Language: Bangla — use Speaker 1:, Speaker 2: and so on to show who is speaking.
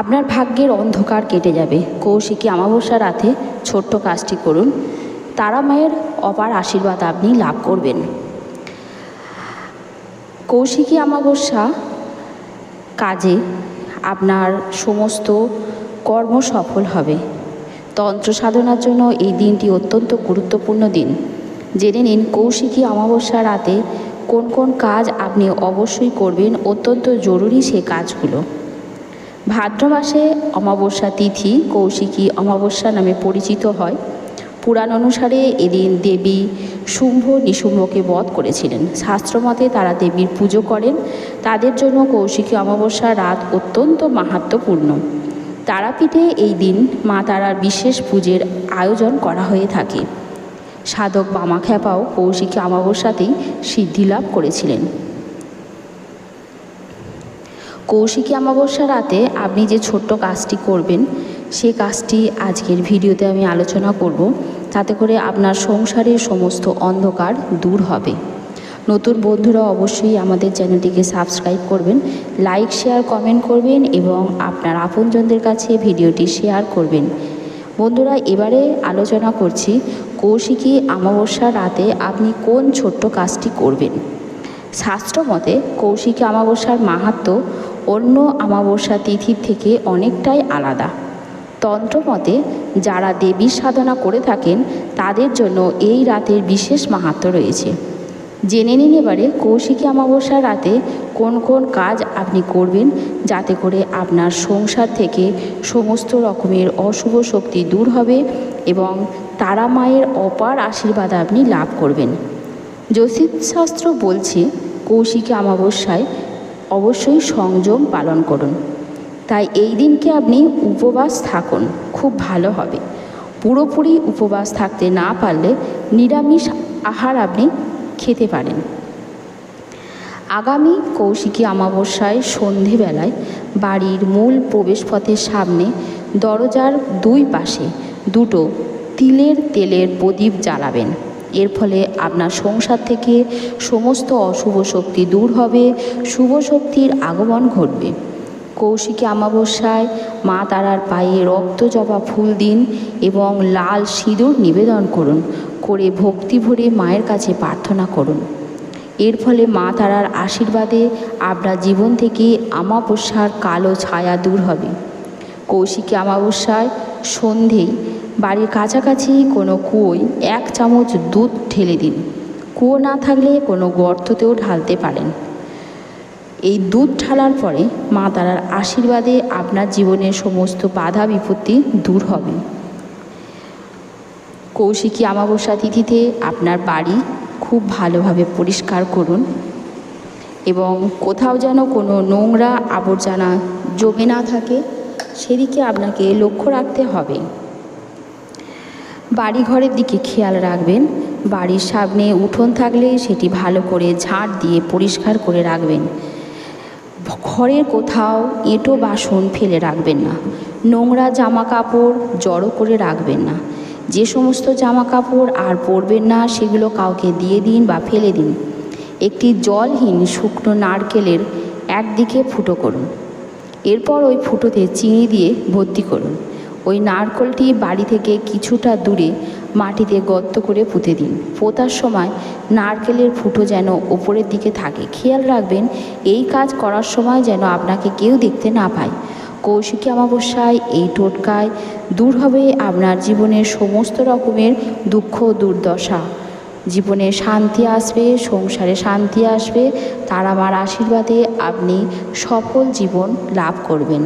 Speaker 1: আপনার ভাগ্যের অন্ধকার কেটে যাবে। কৌশিকী অমাবস্যা রাতে ছোট্ট কাজটি করুন। তারা মায়ের অপার আশীর্বাদ আপনি লাভ করবেন। কৌশিকী অমাবস্যা কাজে আপনার সমস্ত কর্ম সফল হবে। তন্ত্র সাধনার জন্য এই দিনটি অত্যন্ত গুরুত্বপূর্ণ দিন। জেনে নিন কৌশিকী অমাবস্যা রাতে কোন কোন কাজ আপনি অবশ্যই করবেন। অত্যন্ত জরুরি সে কাজগুলো। ভাদ্র মাসে অমাবস্যা তিথি কৌশিকী অমাবস্যা নামে পরিচিত হয়। পুরাণ অনুসারে এদিন দেবী শুম্ভ নিশুম্ভকে বধ করেছিলেন। শাস্ত্রমতে তারা দেবীর পুজো করেন। তাদের জন্য কৌশিকী অমাবস্যা রাত অত্যন্ত মাহাত্মপূর্ণ তারাপীঠে এই দিন মা তারার বিশেষ পুজোর আয়োজন করা হয়ে থাকে। সাধক বামাখ্যাপাও কৌশিকী অমাবস্যাতেই সিদ্ধিলাভ করেছিলেন। কৌশিকী অমাবস্যা রাতে আপনি যে ছোট্ট কাজটি করবেন, সে কাজটি আজকের ভিডিওতে আমি আলোচনা করব। তাতে করে আপনার সংসারের সমস্ত অন্ধকার দূর হবে। নতুন বন্ধুরা অবশ্যই আমাদের চ্যানেলটিকে সাবস্ক্রাইব করবেন, লাইক, শেয়ার, কমেন্ট করবেন এবং আপনার আপনজনদের কাছে ভিডিওটি শেয়ার করবেন। বন্ধুরা, এবারে আলোচনা করছি কৌশিকী অমাবস্যা রাতে আপনি কোন ছোট্ট কাজটি করবেন। শাস্ত্র মতে কৌশিকী অমাবস্যার মাহাত্ম্য অন্য অমাবস্যা তিথির থেকে অনেকটাই আলাদা। তন্ত্রমতে, যারা দেবীর সাধনা করে থাকেন, তাদের জন্য এই রাতের বিশেষ মাহাত্ম্য রয়েছে। জেনে নিন এবারে কৌশিকী অমাবস্যার রাতে কোন কোন কাজ আপনি করবেন, যাতে করে আপনার সংসার থেকে সমস্ত রকমের অশুভ শক্তি দূর হবে এবং তারা মায়ের অপার আশীর্বাদ আপনি লাভ করবেন। জ্যোতিষশাস্ত্র বলছে, কৌশিকী অমাবস্যায় অবশ্যই সংযম পালন করুন। তাই এই দিনকে আপনি উপবাস থাকুন, খুব ভালো হবে। পুরোপুরি উপবাস থাকতে না পারলে নিরামিষ আহার আপনি খেতে পারেন। আগামী কৌশিকী অমাবস্যায় সন্ধেবেলায় বাড়ির মূল প্রবেশপথের সামনে দরজার দুই পাশে দুটো তিলের তেলের প্রদীপ জ্বালাবেন। এর ফলে আপনার সংসার থেকে সমস্ত অশুভ শক্তি দূর হবে, শুভ শক্তির আগমন ঘটবে। কৌশিকী অমাবস্যায় মা তারার পায়ে রক্ত জবা ফুল দিন এবং লাল সিঁদুর নিবেদন করুন, করে ভক্তি ভরে মায়ের কাছে প্রার্থনা করুন। এর ফলে মা তারার আশীর্বাদে আপনার জীবন থেকে আমাবস্যার কালো ছায়া দূর হবে। কৌশিকী অমাবস্যায় সন্ধেই বাড়ির কাছাকাছি কোনো কুয়োয় এক চামচ দুধ ঢেলে দিন। কুয়ো না থাকলে কোনো গর্ততেও ঢালতে পারেন। এই দুধ ঢালার পরে মা তারার আশীর্বাদে আপনার জীবনের সমস্ত বাধা বিপত্তি দূর হবে। কৌশিকী অমাবস্যা তিথিতে আপনার বাড়ি খুব ভালোভাবে পরিষ্কার করুন এবং কোথাও যেন কোনো নোংরা আবর্জনা জমে না থাকে, সেদিকে আপনাকে লক্ষ্য রাখতে হবে। বাড়ি ঘরের দিকে খেয়াল রাখবেন। বাড়ির সামনে উঠোন থাকলে সেটি ভালো করে ঝাঁট দিয়ে পরিষ্কার করে রাখবেন। ঘরের কোথাও এঁটো বাসন ফেলে রাখবেন না। নোংরা জামা কাপড় জড়ো করে রাখবেন না। যে সমস্ত জামা কাপড় আর পরবেন না, সেগুলো কাউকে দিয়ে দিন বা ফেলে দিন। একটি জলহীন শুকনো নারকেলের একদিকে ফুটো করুন। এরপর ওই ফুটোতে চিনি দিয়ে ভর্তি করুন। ওই নারকলটি বাড়ি থেকে কিছুটা দূরে মাটিতে গর্ত করে পুঁতে দিন। পোতার সময় নারকেলের ফুটো যেন ওপরের দিকে থাকে। খেয়াল রাখবেন, এই কাজ করার সময় যেন আপনাকে কেউ দেখতে না পায়। কৌশিকী অমাবস্যায় এই টোটকায় দূর হবে আপনার জীবনের সমস্ত রকমের দুঃখ, দুর্দশা। জীবনে শান্তি আসবে, সংসারে শান্তি আসবে। তার আমার আশীর্বাদে আপনি সফল জীবন লাভ করবেন।